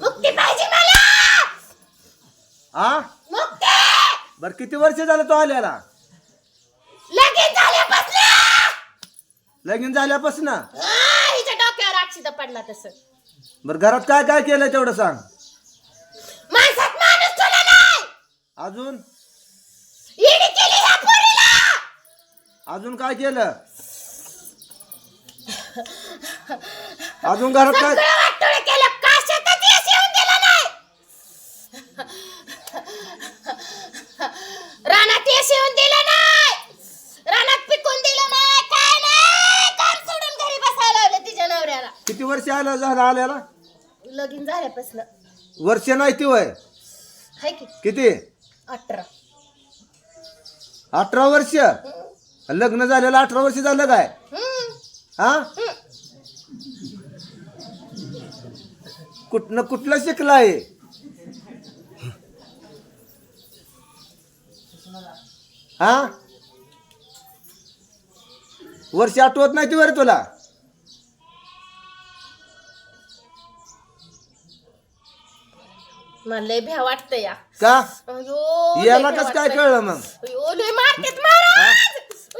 मुक्ती पाहिजे मला! आ? मुक्ती! बर किती वर्ष झालं तो आल्याला? लगीन झाल्यापासून! लगीन झाल्यापासून? हिच्या डोक्यावर अक्षिता पडला तसं. बर घरात काय काय केलं तेवढं सांग. माणसात माणूस तुला नाही! अजून? इडी केली ह्या पोरीला! अजून काय केलं? अजून घरात काय? सगळं वाटोळं केलं. काशातच यश येऊन दिलं नाही. रानात यश येऊन दिलं नाही. रानात पिकून दिलं नाही. काय नाही. काम सोडून घरी बसायला लावलं तिच्या नवऱ्याला. किती वर्ष आलं झालं आल्याला? लगीन झाल्यापासून. वर्ष नाही ती वय. हाय की. किती? अठरा. अठरा वर्ष? लग्न झालेलं अठरा वर्ष झालं काय? हम्म, हा? हम्म. कुठनं कुठलं शिकलाय? हा? वर्ष आठवत नाही ती वर तुला? मला भ्या वाटतं या. का? याला कस काय. कळलं मग.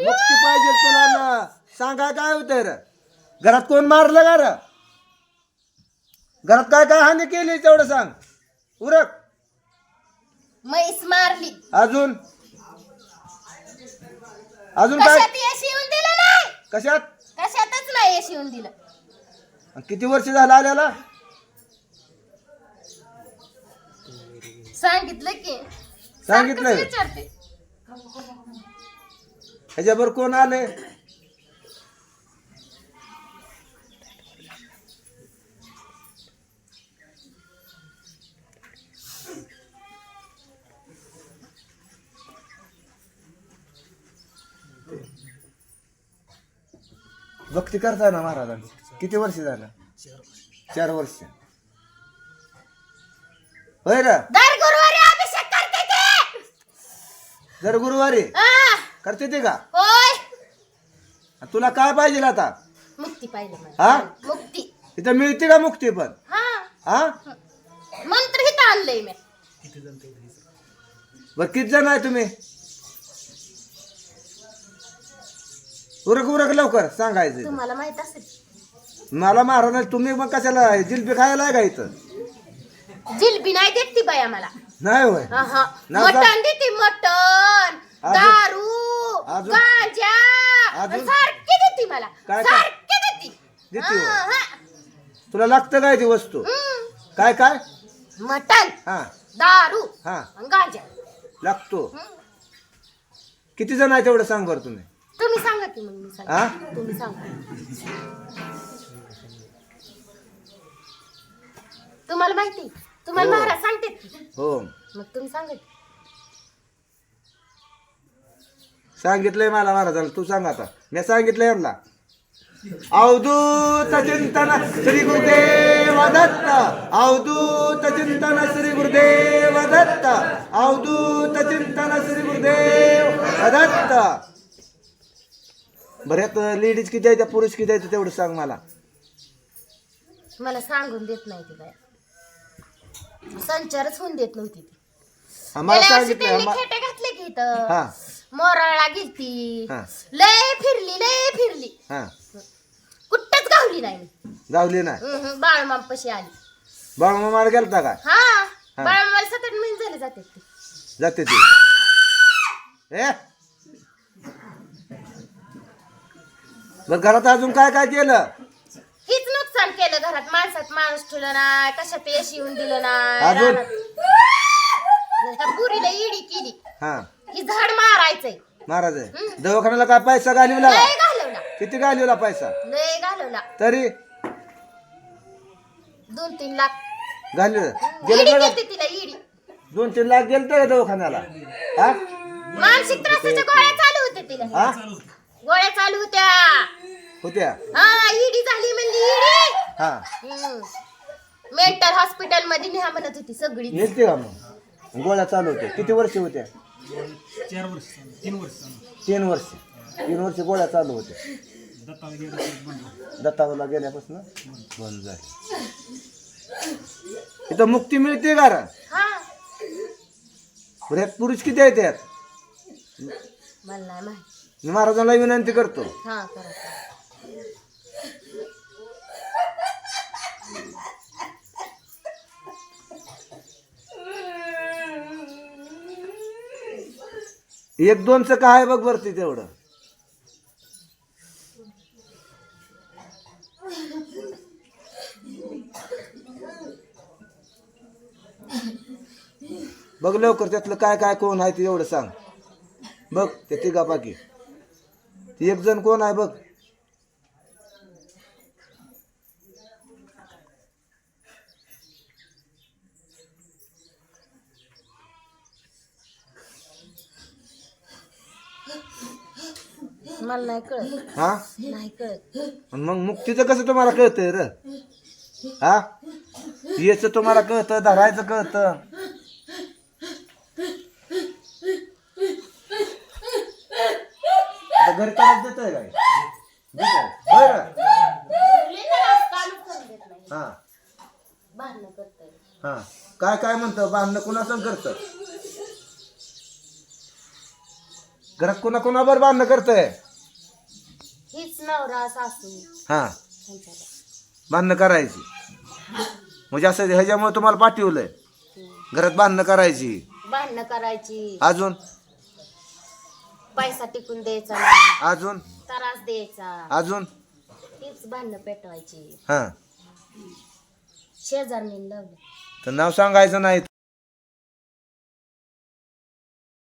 मुक्ती पाहिजे तुला ना. सांगा काय होतंय र? घरात कोण मारलं का र? घरात काय काय हानी केली तेवढं सांग. उरक. म्हैस मारली. अजून? अजून काय? कशात यश येऊन दिलं नाही? कशात? कशातच नाही यश येऊन दिलं. किती वर्ष झालं आल्याला? सांगितलं की. सांगितलंय. सारखंच विचारते. ह्याच्यावर कोण आले भक्ती करताय ना महाराजांची किती वर्ष झालं? चार वर्ष. होय र दर गुरुवारी अभिषेक करते ते. जर गुरुवारी? आ, करते ते का? होय. तुला काय पाहिजे आता? मुक्ती पाहिजे हा? मुक्ती. इथं मिळते का मुक्ती पण? हा. हा? मंत्र हिथं आणलंय मी. बर किती जण आहे तुम्ही? उरक उरक लवकर सांगायचं तुम्हाला माहीत असेल. मला महाराज तुम्ही मग कशाला जिलबी खायला आहे का इथं? जिलबी नाही देत ती बाया मला नाही होय. हा, हा. ना- मटण देते मटण. अजून- दारू अजून- गांजा. अजून- सारखी देते मला. काय- काय? सारखी देते. देते हा. हा. तुला लागतं काय ती वस्तू? हम्म. काय काय? मटण. हा. दारू. हा. गांजा. लागतो. हम्म. किती जण आहे तेवढं सांग बरं तुम्ही. तुम्ही सांगा की मग मी सांगा हा तुम्ही सांगा. तुम्हाला माहिती तुम्हाला हो. महाराज सांगते. की. हो. मग तुम्ही सांगा. की. सांगितलंय मला महाराजाला तू सांग आता. मी सांगितलंय यांना. अवधूत चिंतन श्री गुरुदेव दत्त. अवधूत चिंतन श्री गुरुदेव दत्त. अवधूत चिंतन श्री गुरुदेव दत्त. बऱ्यात लेडीज किती आहे त्या पुरुष किती आहे तेवढं सांग मला. मला सांगून देत नाही ती बाया संचारच होऊन देत नव्हती ती. आम्हाला गेल्या वर्षी सांगितलंय त्यांनी आम्हा- खेटे घातले की इथं. मोराळा गेलती. हा. लय फिरली लय फिरली. हा. कुठंच गावली नाही मी. जावली ना बाळमामपशी आली. बाळमामाला गेलता का? हा. हा. बाळमाला सतत महिने झाले जाते ती. जाते ती. ए बर घरात अजून काय काय केलं? हीच नुकसान केलं घरात. माणसात माणूस ठेवलं नाही कशात यश येऊन दिलं नाही अजून? रानात. पुरीला इडी केली. हा. ही झाड मारायचंय. महाराज आहे दवाखान्याला काय पैसा घालवला? का? लय घालवला. किती घालवला पैसा? लय घालवला. तरी? दोन तीन लाख. घालवलं. इडी गेलं तिला इडी. दोन तीन लाख गेलं दवाखान्याला? हा? मानसिक त्रासाच्या गोळ्या चालू होत्या तिला. हा? गोळ्या चालू होत्या. होत्या? हा इडी झाली म्हणली इडी हा. मेंटल हॉस्पिटलमध्ये न्या म्हणत होती सगळी. नेलते का मग? गोळ्या चालू होत्या. किती वर्ष होत्या? चार वर्ष तीन वर्ष. तीन वर्ष. तीन वर्ष गोळ्या चालू होत्या. दत्ताला गेलं बंद दत्तावला गेल्यापासून? बंद झाली. इथं मुक्ती मिळते का रे? हा. यात पुरुष किती आहेत यात मला नाही माहीत. मी महाराजांना विनंती करतो. हा करा करा. एक दोनचं काय आहे बघ वरती तेवढं. बघ लवकर त्यातलं काय काय कोण आहे ते एवढं सांग. बघ ते तिघा बाकी ती एक जण कोण आहे बघ. मला नाही कळत. हा? नाही कळत. आणि मग मुक्तीचं कसं तुम्हाला कळतंय र? हा? याच तुम्हाला कळतं धरायचं कळतं. घरी करायला देतोय काय? देतोय. होय रे? हा. भांडणं करतोय हा. काय काय म्हणतं? बांधणं कुणाचं करतं? घरात कुणा कुणाबर बांधणं करतंय? हीच नवरा सासू. हा. त्यांच्याला बांधणं करायची. म्हणजे असं ह्याच्यामुळे तुम्हाला पाठवलंय? घरात बांधणं करायची. भांडणं करायची. अजून? पैसा टिकून द्यायचा नाही. अजून? त्रास द्यायचा. अजून? हीच भांडणं पेटवायची. हा. शेजारनी लावलं. तर नाव सांगायचं नाही.